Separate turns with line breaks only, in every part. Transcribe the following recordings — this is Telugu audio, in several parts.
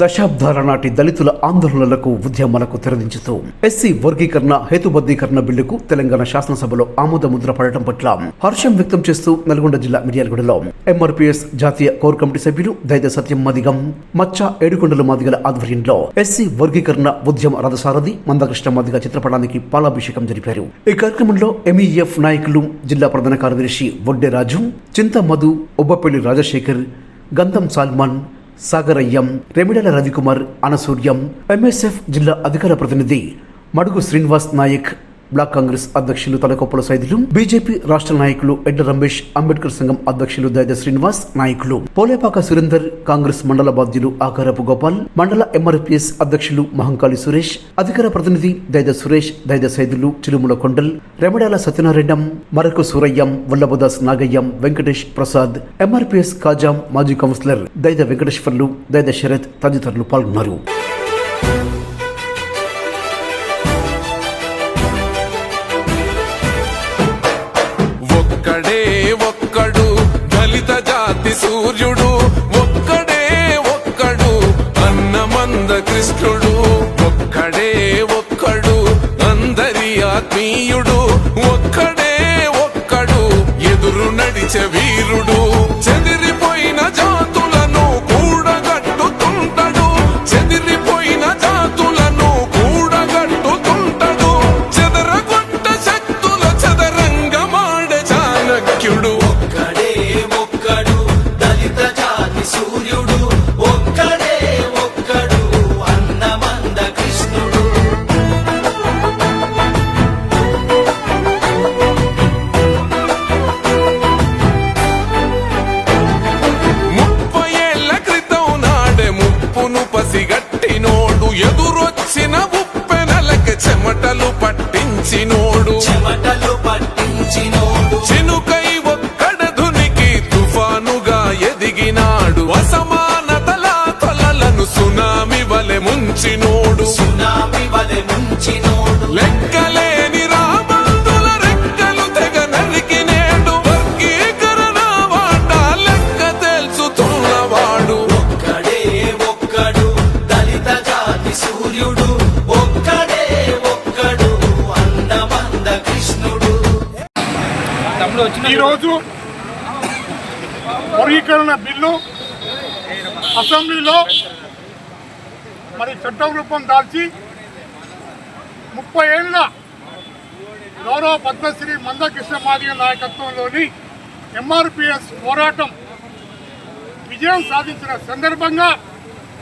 దశాబ్దాల నాటి దళితుల ఆందోళనలకు ఉద్యమాలకు తెరదించుతూ ఎస్సీ వర్గీకరణ హేతుబద్ధీకరణ బిల్లుకు తెలంగాణ శాసనసభలో ఆమోద ముద్ర పడటం పట్ల హర్షం వ్యక్తం చేస్తూ నల్గొండ జిల్లా మిర్యాలగూడలో ఎంఆర్పీఎస్ జాతీయ కోర్ కమిటీ సభ్యులు దైద సత్యం మదిగం మచ్చ ఏడుకొండల మాదిగల ఆధ్వర్యంలో ఎస్సీ వర్గీకరణ ఉద్యమ రథసారథి మందకృష్ణ మాదిగ చిత్రపటానికి పాలాభిషేకం జరిపారు. ఈ కార్యక్రమంలో ఎంఈఎఫ్ నాయకులు జిల్లా ప్రధాన కార్యదర్శి వడ్డే రాజు చింత మధు ఉబ్బపల్లి రాజశేఖర్ గంధం సాల్మాన్ సాగరయ్యం రెమిడల రవికుమార్ అనసూర్యం ఎంఎస్ఎఫ్ జిల్లా అధికార ప్రతినిధి మడుగు శ్రీనివాస్ నాయక్ బ్లాక్ కాంగ్రెస్ అధ్యక్షులు తలకొప్పల సైదులు బీజేపీ రాష్ట్ర నాయకులు ఎడ్ల రమేష్ అంబేద్కర్ సంఘం అధ్యక్షులు దైద శ్రీనివాస్ నాయకులు. పోలేపాక సురేందర్ కాంగ్రెస్ మండల బాధ్యులు ఆకారపు గోపాల్ మండల ఎంఆర్పిఎస్ అధ్యక్షులు మహంకాళి సురేష్ అధికార ప్రతినిధి దైద సురేష్ దైద సైదులు చిలుముల కొండల్ రెమడాల సత్యనారాయణం మరకు సూరయ్యం వల్లభదాస్ నాగయ్యం వెంకటేష్ ప్రసాద్ ఎంఆర్పిఎస్ కాజాం మాజీ కౌన్సిలర్ దైద వెంకటేశ్వర్లు దైద శరత్ తదితరులు పాల్గొన్నారు.
సూర్యుడు ఒక్కడే ఒక్కడు అన్నమంద కృష్ణుడు. ముంచినోడు.
సునామి వలె ముంచినోడు.
లెక్కలేని రాబందుల రెక్కలు తెగ నరికినేడు వర్గీకరణ వాట లెక్క తెలుసుతున్నవాడు
ఒక్కడే ఒక్కడు దళిత జాతి సూర్యుడు. ఒక్కడే ఒక్కడు అన్నమంద కృష్ణుడు.
ఈరోజు వర్గీకరణ బిల్లు అసెంబ్లీలో మరి చట్టం రూపం దాల్చి ముప్పై ఏళ్ళ గౌరవ పద్మశ్రీ మందకృష్ణ మాదిగ నాయకత్వంలోని ఎంఆర్పిఎస్ పోరాటం విజయం సాధించిన సందర్భంగా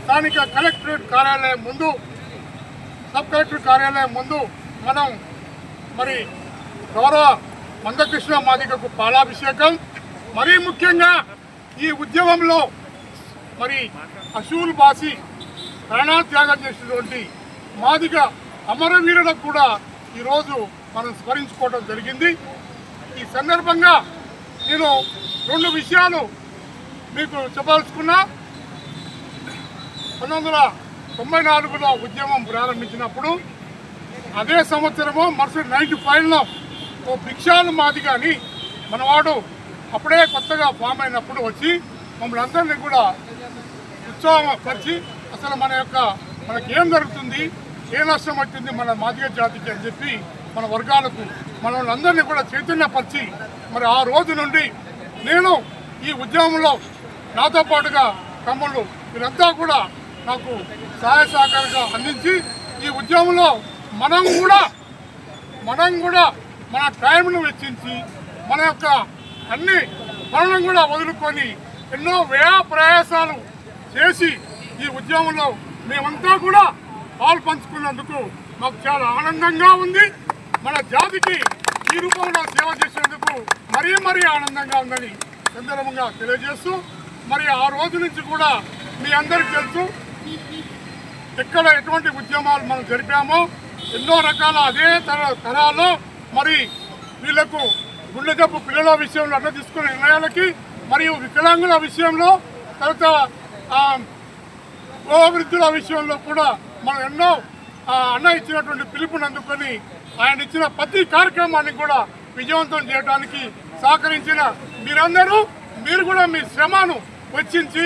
స్థానిక కలెక్టరేట్ కార్యాలయం ముందు సబ్ కలెక్టర్ కార్యాలయం ముందు మనం మరి గౌరవ మందకృష్ణ మాదిగకు పాలాభిషేకం మరీ ముఖ్యంగా ఈ ఉద్యమంలో మరి అశూల్ బాసి ప్రాణాత్యాగం చేసినటువంటి మాదిగ అమరవీరులకు కూడా ఈరోజు మనం స్మరించుకోవడం జరిగింది. ఈ సందర్భంగా నేను రెండు విషయాలు మీకు చెప్పదలుచుకున్నా. పంతొమ్మిది వందల తొంభై నాలుగులో ఉద్యమం ప్రారంభించినప్పుడు అదే సంవత్సరము మరుసటి నైన్టీ ఫైవ్లో ఓ భిక్షాలు మాది కానీ మనవాడు అప్పుడే కొత్తగా ఫామ్ అయినప్పుడు వచ్చి మమ్మల్ని అందరినీ కూడా ఉత్సాహపరిచి అసలు మన యొక్క మనకి ఏం జరుగుతుంది? ఏ నష్టం వచ్చింది? మన మాదిగ జాతికి అని చెప్పి మన వర్గాలకు మనల్ని అందరినీ కూడా చైతన్యపరిచి మరి ఆ రోజు నుండి నేను ఈ ఉద్యమంలో నాతో పాటుగా తమ్ముళ్ళు వీరంతా కూడా నాకు సహాయ సహకారంగా అందించి ఈ ఉద్యమంలో మనం కూడా మనం కూడా మన టైంను వెచ్చించి మన యొక్క అన్ని పనులను కూడా వదులుకొని ఎన్నో వ్యయ ప్రయాసాలు చేసి ఈ ఉద్యమంలో మేమంతా కూడా పాలు పంచుకున్నందుకు మాకు చాలా ఆనందంగా ఉంది. మన జాతికి ఈ రూపంలో సేవ చేసేందుకు మరీ మరీ ఆనందంగా ఉందని సందర్భంగా తెలియజేస్తూ మరి ఆ రోజు నుంచి కూడా మీ అందరికీ తెలుసు ఎక్కడ ఎటువంటి ఉద్యమాలు మనం జరిపామో ఎన్నో రకాల అదే తర తరాల్లో మరి వీళ్ళకు గుండె జబ్బు పిల్లల విషయంలో అడ్డ తీసుకునే నిర్ణయాలకి మరియు వికలాంగుల విషయంలో తర్వాత ఆ, విషయంలో కూడా మనం ఎన్నో అన్న ఇచ్చినటువంటి పిలుపుని అందుకొని ఆయన ఇచ్చిన ప్రతి కార్యక్రమాన్ని కూడా విజయవంతం చేయడానికి సహకరించిన మీరందరూ మీరు కూడా మీ శ్రమను వెచ్చించి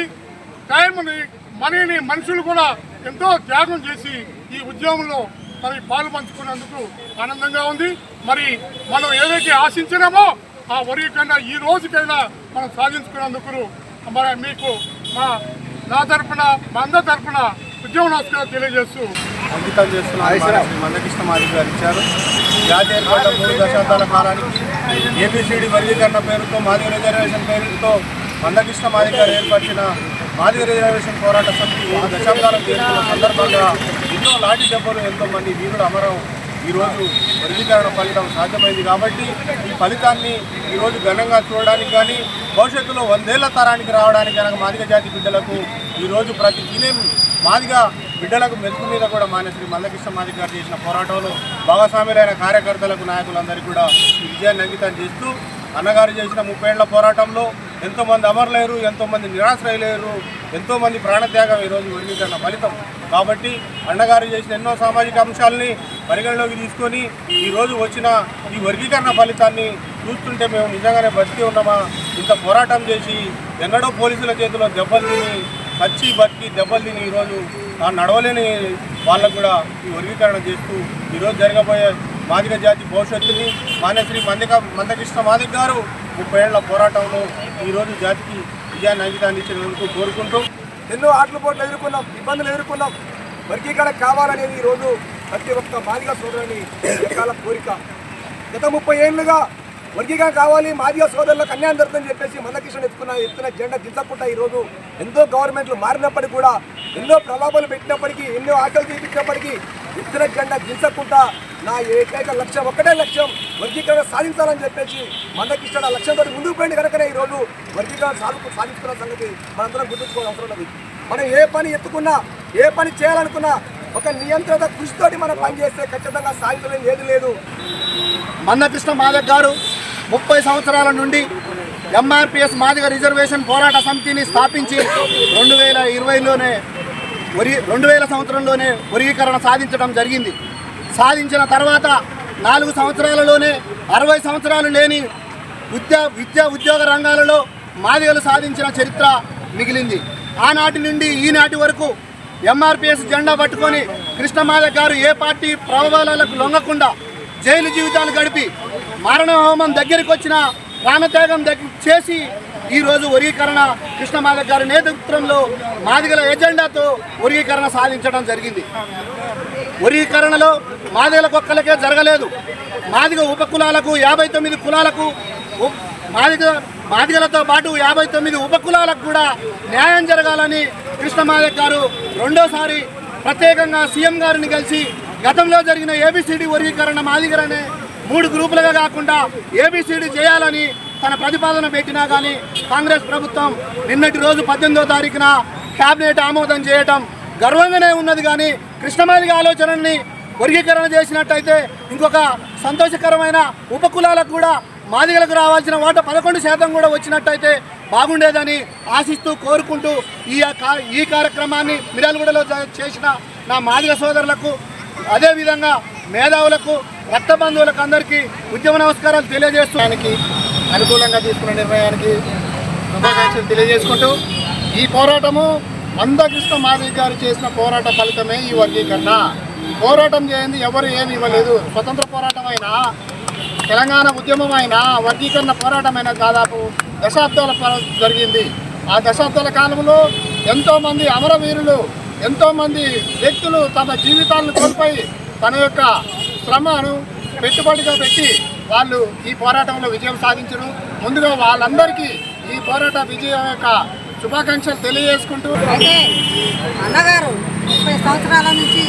టైంని మనీని మనుషులు కూడా ఎంతో త్యాగం చేసి ఈ ఉద్యమంలో మరి పాలు పంచుకున్నందుకు ఆనందంగా ఉంది. మరి మనం ఏదైతే ఆశించినామో ఆ వరికైనా ఈ రోజుకైనా మనం సాధించుకున్నందుకు మరి మీకు మా నా తరపున మా అందరి తరపున ఉద్యమ నమస్కారం తెలియజేస్తూ
అంకితం చేస్తున్న మందకృష్ణ మాదిరి గారు ఇచ్చారు. జాతి ఏర్పడ్డ మూడు దశాబ్దాల కాలానికి ఏబిసిడి వర్గీకరణ పేరుతో మాదిగ రిజర్వేషన్ పేరుతో మందకృష్ణ మాదిరి గారు ఏర్పరిచిన మాదిగ రిజర్వేషన్ పోరాట సమితి దశాబ్దాలకు చేరుకున్న సందర్భంగా ఎన్నో లాఠీ దెబ్బలు ఎంతో మంది వీరుడు అమరం ఈరోజు వర్గీకరణ ఫలితం సాధ్యమైంది కాబట్టి ఈ ఫలితాన్ని ఈరోజు ఘనంగా చూడడానికి కానీ భవిష్యత్తులో వందేళ్ళ తరానికి రావడానికి కనుక మాదిగ జాతి బిడ్డలకు ఈరోజు ప్రతి దినం మాదిగ బిడ్డలకు మెతుకు మీద కూడా మాన్య శ్రీ మల్లకృష్ణ మాదిగ గారు చేసిన పోరాటంలో భాగస్వాములైన కార్యకర్తలకు నాయకులందరికీ కూడా విజయాన్ని అంకితం చేస్తూ అన్నగారు చేసిన ముప్పై ఏళ్ళ పోరాటంలో ఎంతోమంది అమరులేరు ఎంతోమంది నిరాశ్రయలేరు ఎంతోమంది ప్రాణత్యాగం ఈరోజు వర్గీకరణ ఫలితం. కాబట్టి అన్నగారు చేసిన ఎన్నో సామాజిక అంశాలని పరిగణలోకి తీసుకొని ఈరోజు వచ్చిన ఈ వర్గీకరణ ఫలితాన్ని చూస్తుంటే మేము నిజంగానే బతికి ఉన్నామా? ఇంత పోరాటం చేసి ఎన్నడో పోలీసుల చేతిలో దెబ్బలు తిని పచ్చి బతికి దెబ్బలు తిని ఈరోజు ఆ నడవలేని వాళ్ళకు కూడా ఈ వర్గీకరణ చేస్తూ ఈరోజు జరగబోయే మాదిగ జాతి భవిష్యత్తుని మాన్యశ్రీ మందిక మందకృష్ణ మాదిక్ గారు ముప్పై ఏళ్ళ పోరాటంలో ఈరోజు జాతికి విజయాన్ని అంకితాన్ని ఇచ్చినందుకు కోరుకుంటూ
ఎన్నో ఆటల పోట్లు ఎదుర్కొన్నాం ఇబ్బందులు ఎదుర్కొన్నాం. వర్గీకరణ కావాలనేది ఈరోజు ప్రతి ఒక్క మాదిగా సోదరుని రకాల కోరిక. గత ముప్పై ఏళ్ళుగా వర్గీకరణ కావాలి మాదిగ సోదరులకు అన్యాయం జరుగుతుందని చెప్పేసి మందకృష్ణ ఎత్తుకున్న ఎత్తున జెండా దించకుండా ఈరోజు ఎంతో గవర్నమెంట్లు మారినప్పటికీ కూడా ఎన్నో ప్రలోభాలు పెట్టినప్పటికీ ఎన్నో ఆటలు తీపించినప్పటికీ ఎత్తున జెండా దించకుండా నా ఏకైక లక్ష్యం ఒక్కటే లక్ష్యం వర్గీకరణ సాధించాలని చెప్పేసి మందకృష్ణ ఆ లక్ష్యంతో ముందుకు పోయింది కనుకనే ఈరోజు వర్గీకరణ సాధు సాధించుకున్న సంగతి మనందరం గుర్తుంచుకోవాల్సిన అవసరం ఉన్నది. మనం ఏ పని ఎత్తుకున్నా ఏ పని చేయాలనుకున్నా ఒక నియంత్రిత కృషితోటి మనం పనిచేస్తే ఖచ్చితంగా సాధించలేని ఏది లేదు.
మందకృష్ణ మాదక్ గారు ముప్పై సంవత్సరాల నుండి ఎంఆర్పిఎస్ మాదిగ రిజర్వేషన్ పోరాట సమితిని స్థాపించి రెండు వేల ఇరవైలోనే వరి రెండు వేల సంవత్సరంలోనే వర్గీకరణ సాధించడం జరిగింది. సాధించిన తర్వాత నాలుగు సంవత్సరాలలోనే అరవై సంవత్సరాలు లేని విద్యా విద్యా ఉద్యోగ రంగాలలో మాదిగలు సాధించిన చరిత్ర మిగిలింది. ఆనాటి నుండి ఈనాటి వరకు ఎంఆర్పిఎస్ జెండా పట్టుకొని కృష్ణమాల గారు ఏ పార్టీ ప్రభావాలకు లొంగకుండా జైలు జీవితాలు గడిపి మరణ హోమం దగ్గరికి వచ్చిన ప్రాణత్యాగం దగ్గర చేసి ఈరోజు వర్గీకరణ కృష్ణమాదక్ గారి నేతృత్వంలో మాదిగల ఎజెండాతో వర్గీకరణ సాధించడం జరిగింది. వర్గీకరణలో మాదిగల కుక్కలకే జరగలేదు. మాదిగ ఉపకులాలకు యాభై తొమ్మిది కులాలకు మాదిగ మాదిగలతో పాటు యాభై తొమ్మిది ఉపకులాలకు కూడా న్యాయం జరగాలని కృష్ణమాదక్ గారు రెండోసారి ప్రత్యేకంగా సీఎం గారిని కలిసి గతంలో జరిగిన ఏబిసిడి వర్గీకరణ మాదిగరనే మూడు గ్రూపులుగా కాకుండా ఏబిసిడి చేయాలని తన ప్రతిపాదన పెట్టినా కానీ కాంగ్రెస్ ప్రభుత్వం నిన్నటి రోజు పద్దెనిమిదో తారీఖున కేబినెట్ ఆమోదం చేయటం గర్వంగానే ఉన్నది కానీ కృష్ణమాదిగ ఆలోచనల్ని వర్గీకరణ చేసినట్టయితే ఇంకొక సంతోషకరమైన ఉపకులాలకు కూడా మాదిగలకు రావాల్సిన వాట పదకొండు శాతం కూడా వచ్చినట్టయితే బాగుండేదని ఆశిస్తూ కోరుకుంటూ ఈ ఈ కార్యక్రమాన్ని మిరాలగూడలో చేసిన నా మాదిగ సోదరులకు అదేవిధంగా మేధావులకు రక్త బంధువులకు అందరికీ ఉద్యమ నమస్కారాలు తెలియజేస్తానికి అనుకూలంగా తీసుకున్న నిర్ణయానికి శుభాకాంక్షలు తెలియజేసుకుంటూ ఈ పోరాటము మందకృష్ణ మాదిరి గారు చేసిన పోరాట ఫలితమే ఈ వర్గీకరణ. పోరాటం చేయండి ఎవరు ఏమి ఇవ్వలేదు. స్వతంత్ర పోరాటం అయినా తెలంగాణ ఉద్యమం అయినా వర్గీకరణ పోరాటమైన దాదాపు దశాబ్దాల జరిగింది. ఆ దశాబ్దాల కాలంలో ఎంతోమంది అమరవీరులు ఎంతోమంది వ్యక్తులు తమ జీవితాలను కోల్పోయి తన యొక్క శ్రమను పెట్టుబడిగా పెట్టి వాళ్ళు ఈ పోరాటంలో విజయం సాధించడం ముందుగా వాళ్ళందరికీ ఈ పోరాట విజయం యొక్క శుభాకాంక్షలు తెలియజేసుకుంటూ
అయితే అన్నగారు ముప్పై సంవత్సరాల నుంచి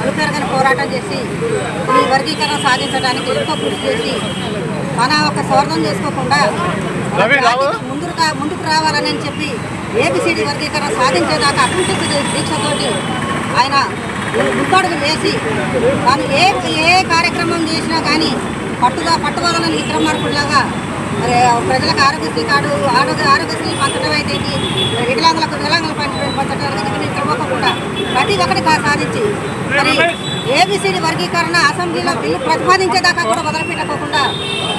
అలుపెరగని పోరాటం చేసి ఈ వర్గీకరణ సాధించడానికి ఎంతో కృషి చేసి మన ఒక స్వార్థం చేసుకోకుండా ముందుకు ముందుకు రావాలని చెప్పి ఏబిసిడి వర్గీకరణ సాధించేదాకా అకుంఠిత దీక్షతోటి ఆయన ముప్పడుగు వేసి తాను ఏ ఏ కార్యక్రమం చేసినా కానీ పట్టుగా పట్టుదలని విక్రమార్కుడిలాగా మరి ప్రజలకు ఆరోగ్యశ్రీ కార్డు ఆరోగ్య ఆరోగ్యశ్రీ పంచడం అయితే వికలాంగులకు వికలాంగుల పంచడం పంచడం ఇవ్వకుండా ప్రతి ఒక్కటి సాధించి మరి ఏబిసిడి వర్గీకరణ అసెంబ్లీలో బిల్లు ప్రతిపాదించేదాకా కూడా వదిలిపెట్టకోకుండా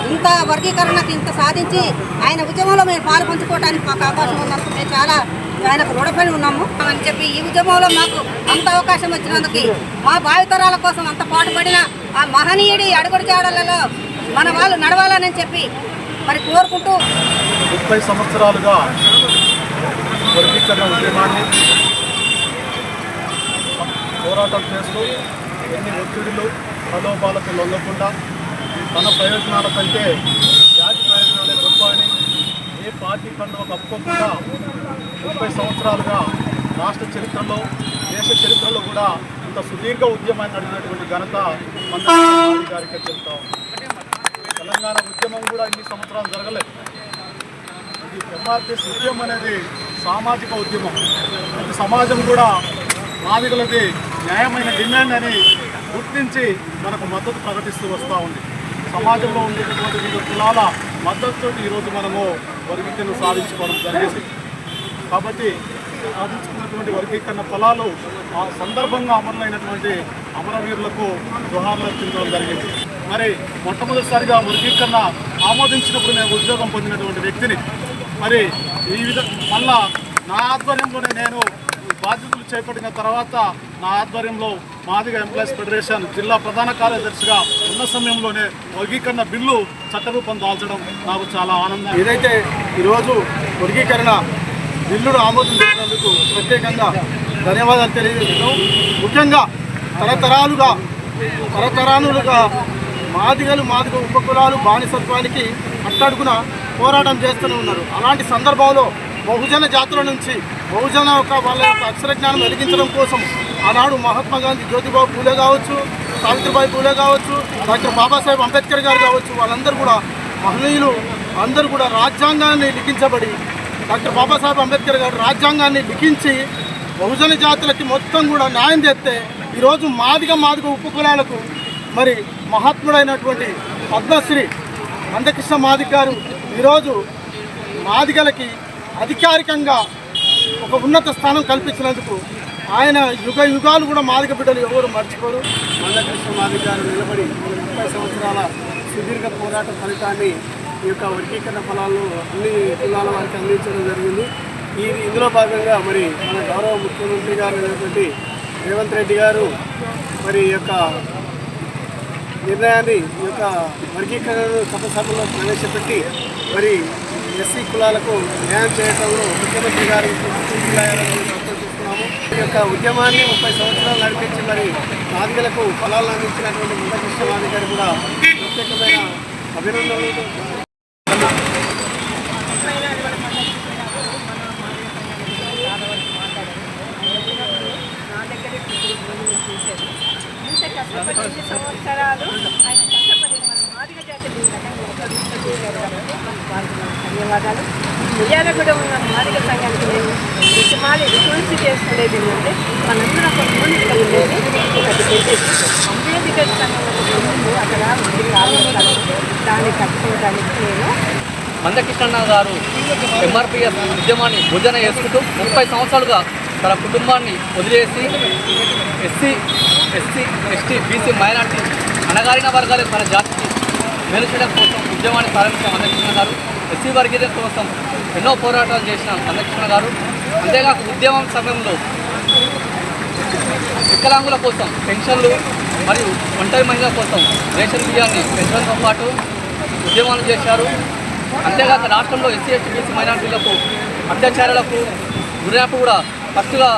ఇంత వర్గీకరణకు ఇంత సాధించి ఆయన ఉద్యమంలో మేము పాలు పంచుకోవడానికి మాకు అవకాశం ఉన్నందుకు మేము చాలా ఆయనకు రుణపడి ఉన్నాము. అని చెప్పి ఈ ఉద్యమంలో మాకు అంత అవకాశం వచ్చినందుకు మా భావితరాల కోసం అంత పాటుపడిన ఆ మహనీయుడి అడుగుడు జాడలలో మన వాళ్ళు నడవాలని చెప్పి మరి కోరుకుంటూ
ముప్పై సంవత్సరాలుగా వర్గీకరణ ఉద్యమాన్ని పోరాటం చేస్తూ ఎన్ని ఒత్తిడులు ప్రలోభాలకు లొంగకుండా తన ప్రయోజనాల కంటే జాతి ప్రయోజనాలే గొప్ప అని ఏ పార్టీ కండు కప్పుకోకుండా ముప్పై సంవత్సరాలుగా రాష్ట్ర చరిత్రలో దేశ చరిత్రలో కూడా ఇంత సుదీర్ఘ ఉద్యమాన్ని నడిపినటువంటి ఘనత మన గారికి చెప్తాం తెలంగాణ ఉద్యమం కూడా ఇన్ని సంవత్సరాలు జరగలేదు. ఇది ఎంఆర్పిఎస్ ఉద్యమం అనేది సామాజిక ఉద్యమం. ప్రతి సమాజం కూడా మాదిగలది న్యాయమైన డిమాండ్ అని గుర్తించి మనకు మద్దతు ప్రకటిస్తూ వస్తూ ఉంది. సమాజంలో ఉండేటటువంటి వివిధ కులాల మద్దతుతో ఈరోజు మనము వర్గీకరణ సాధించుకోవడం జరిగింది. కాబట్టి సాధించుకున్నటువంటి వర్గీకరణ ఫలాలు ఆ సందర్భంగా అమరులైనటువంటి అమరవీరులకు గృహాలు అర్పించడం జరిగింది. మరి మొట్టమొదటిసారిగా వర్గీకరణ ఆమోదించినప్పుడు నేను ఉద్యోగం పొందినటువంటి వ్యక్తిని. మరి ఈ విధ మళ్ళా నా ఆధ్వర్యంలోనే నేను బాధ్యతలు చేపట్టిన తర్వాత నా ఆధ్వర్యంలో మాదిగా ఎంప్లాయీస్ ఫెడరేషన్ జిల్లా ప్రధాన కార్యదర్శిగా ఉన్న సమయంలోనే వర్గీకరణ బిల్లు చట్టరూపం దాల్చడం నాకు చాలా ఆనందం. ఏదైతే ఈరోజు వర్గీకరణ బిల్లును ఆమోదించినందుకు ప్రత్యేకంగా ధన్యవాదాలు తెలియజేస్తున్నాం. ముఖ్యంగా తరతరాలుగా తరతరాలుగా మాదిగలు మాదిగ ఉపకులాలు బానిసత్వానికి అట్టడుగున పోరాటం చేస్తూనే ఉన్నారు. అలాంటి సందర్భంలో బహుజన జాతుల నుంచి బహుజన యొక్క వాళ్ళ యొక్క అక్షర జ్ఞానం వెలిగించడం కోసం ఆనాడు మహాత్మా గాంధీ జ్యోతిబాబు పూలే కావచ్చు సావిత్రిబాయి పూలే కావచ్చు డాక్టర్ బాబాసాహెబ్ అంబేద్కర్ గారు కావచ్చు వాళ్ళందరూ కూడా మహనీయులు అందరూ కూడా రాజ్యాంగాన్ని లిఖించబడి డాక్టర్ బాబాసాహెబ్ అంబేద్కర్ గారు రాజ్యాంగాన్ని లిఖించి బహుజన జాతులకి మొత్తం కూడా న్యాయం చేస్తే ఈరోజు మాదిగ మాదిగ ఉపకులాలకు మరి మహాత్ముడైనటువంటి పద్మశ్రీ అందకృష్ణ మాదిగ గారు ఈరోజు మాదిగలకి అధికారికంగా ఒక ఉన్నత స్థానం కల్పించినందుకు ఆయన యుగ యుగాలు కూడా మాదిక బిడ్డలు ఎవరు మర్చిపోరు. మందకృష్ణ మాదిక గారు నిలబడి ముప్పై సంవత్సరాల సుదీర్ఘ పోరాట ఫలితాన్ని ఈ యొక్క వర్గీకరణ ఫలాలను అన్ని కులాల వారికి అందించడం జరిగింది. ఈ ఇందులో భాగంగా మరి మన గౌరవ ముఖ్యమంత్రి గారు అయినటువంటి రేవంత్ రెడ్డి గారు మరి యొక్క నిర్ణయాన్ని ఈ యొక్క వర్గీకరణను సభలో ప్రవేశపెట్టి మరి ఎస్సీ కులాలకు న్యాయం చేయడంలో ముఖ్యమంత్రి గారు సంతోషిస్తున్నాము ఈ యొక్క ఉద్యమాన్ని ముప్పై సంవత్సరాలు నడిపించి మరి నాదిగలకు ఫలాలు అందించినటువంటి ముందకృష్ణ గారు కూడా ప్రత్యేకమైన అభినందనలు
ఇంత కష్టపడి ఎన్ని సంవత్సరాలు ఆయన కష్టపడి మన మాదిగ జాతి ఈ రకంగా ఉద్ధరించగలిగారు కాబట్టి వారికి నా ధన్యవాదాలు మిర్యాల ఉన్న మాదిగ సంఘానికి నేను రుచిమాలి రిక్వెస్ట్ చేసుకునేది ఏంటంటే మనందరం ఒక యూనిట్గా ఉండేది ఒకటి పెట్టేసి అంబేద్కర్ సంఘం ముందు అక్కడ ఉంది ఆలోచన దాన్ని కట్టుకోవడానికి నేను
మందకృష్ణ గారు ఎంఆర్పిఎస్ ఉద్యమాన్ని భుజన చేసుకుంటూ ముప్పై సంవత్సరాలుగా తన కుటుంబాన్ని వదిలేసి SC SC ST BC minority అణగారిన వర్గాలు తన జాతికి మెలిచడం కోసం ఉద్యమాన్ని ప్రారంభించిన మందకృష్ణ గారు ఎస్సీ వర్గీయత కోసం ఎన్నో పోరాటాలు చేసిన మందకృష్ణ గారు. అంతేకాక ఉద్యమం సమయంలో వికలాంగుల కోసం పెన్షన్లు మరియు ఒంటరి మహిళల కోసం రేషన్ బియ్యాన్ని పెంచడంతో పాటు ఉద్యమాలు చేశారు. అంతేకాక రాష్ట్రంలో ఎస్సీ ఎస్టీ బీసీ మైనార్టీలకు అత్యాచారాలకు గురైనప్పుడు కూడా ఫస్ట్గా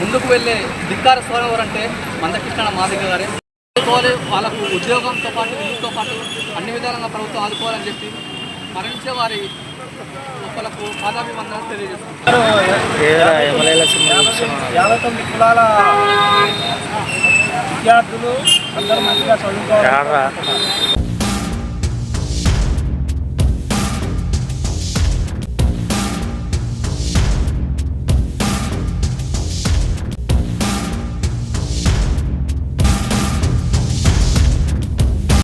ముందుకు వెళ్ళే ధిక్కార స్వరం ఎవరంటే మందకృష్ణ మాదిగ గారే ఆదుకోవాలి. వాళ్ళకు ఉద్యోగంతో పాటు ఇల్లుతో పాటు అన్ని విధాలుగా ప్రభుత్వం ఆదుకోవాలని చెప్పి మరణించే వారి ఒకళ్ళకు పాదాభివందనాలు తెలియజేస్తున్నారు
యాభై తొమ్మిది కులాల విద్యార్థులు అందరూ మంచిగా చదువుకోవాలి.